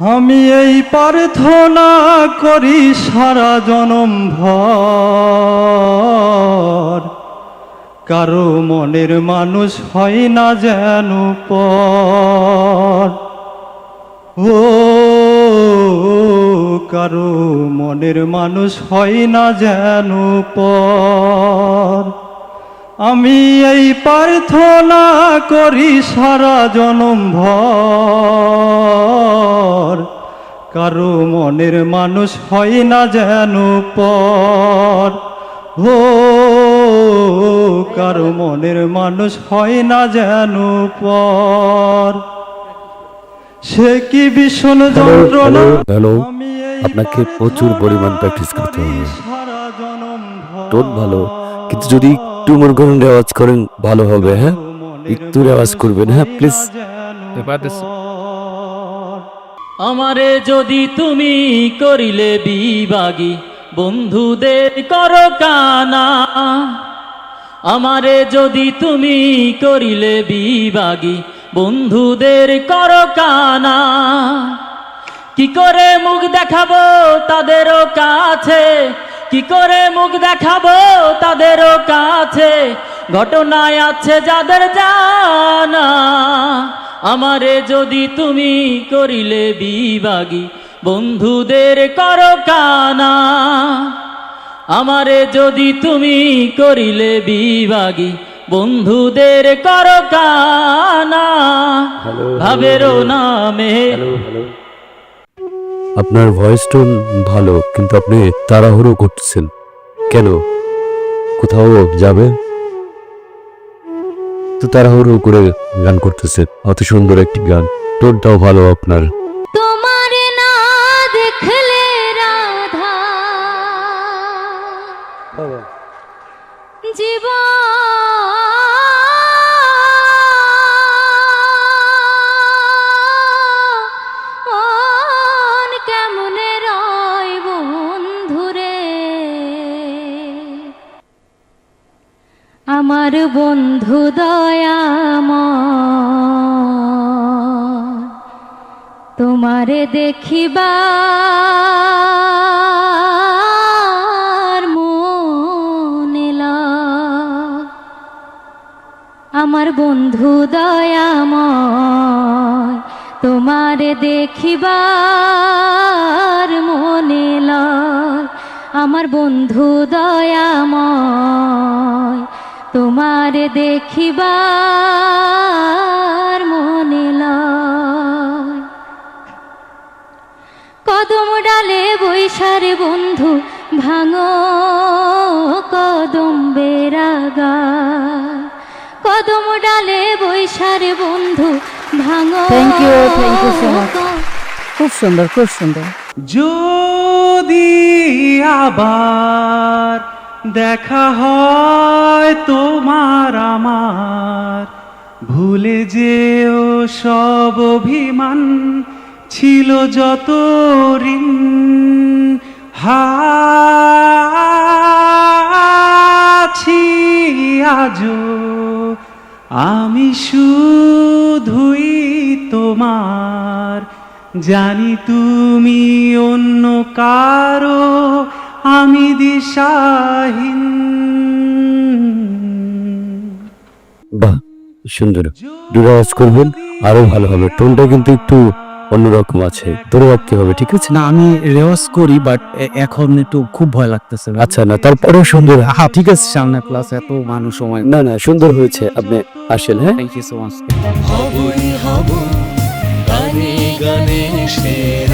আমি এই প্রার্থনা করি সারা জনম ভর। কারও মনের মানুষ হয় না যেন পর। ও, কারও মনের মানুষ হয় না যেন পর। আমি এই প্রার্থনা করি সারা জনম ভর। কারও মনের মানুষ হয় না যেন পর। হো কারও মনের মানুষ হয় না যেন পর। সে কি ভীষণ যন্ত্রণা? হ্যালো আমি আপনাকে প্রচুর পরিমাণ প্র্যাকটিস করতে হবে। সারা জনম ভর। টোন ভালো কিন্তু যদি একটু মনে করেন রেওয়াজ করেন, ভালো হবে হ্যাঁ? একটু রেওয়াজ করবেন হ্যাঁ প্লিজ? আমারে যদি তুমি করিলে বিবাগী, বন্ধুদের কর কানা আমারে যদি তুমি করিলে বিবাগী, বন্ধুদের কর কানা কি করে মুখ দেখাবো তাদেরও কাছে? কি করে মুখ দেখাবো তাদেরও কাছে? ঘটনায় আছে যাদের জানা। আমারে যদি তুমি করিলে বিবাগী বন্ধুদের করো কানা। আমারে যদি তুমি করিলে বিবাগী বন্ধুদের করো কানা। ভাবেরও নামে। আপনার ভয়েস টোন ভালো কিন্তু আপনি তাড়াহুড়ো করতেছেন। কেন? কোথাও যাবে তো তাড়াহুড়ো করে গান করতেছেন। অত সুন্দর একটি গান। টোনটাও ভালো আপনার। তোমার না দেখলে রাধা। জীবন আমার বন্ধু দয়াম। তোমারে দেখিবার মনে আমার বন্ধু দয়াময় তোমারে দেখিবার মনে লয় আমার বন্ধু দয়াময় তোমারে দেখিবার মনে লয়। কদম ডালে বৈশারে বন্ধু ভাঙো কদম বেরাগা কদম ডালে বৈশারে বন্ধু ভাঙো. খুব সুন্দর খুব সুন্দর। যদি আবার দেখা হয় ভুলে যেও সব অভিমান, ছিল যত ঋণ। হাছি আজও আমি শুধুই তোমার। জানি তুমি অন্য কারও, আমি দিশাহীন। সুন্দর। রিওয়াজ করবেন আরও ভালো হবে। টোনটা কিন্তু একটু অন্যরকম আছে। ধরে রাখতে হবে ঠিক আছে? না আমি রেওয়াজ করি বাট এখন একটু খুব ভয় লাগতেছে। আচ্ছা না তারপরেও সুন্দর। হ্যাঁ ঠিক আছে সামনে ক্লাস এত মানুষ সময় না না সুন্দর হয়েছে আপনি আসেন হ্যাঁ? থ্যাংক ইউ সো মাচ হবই হব গানে গানে সেরা।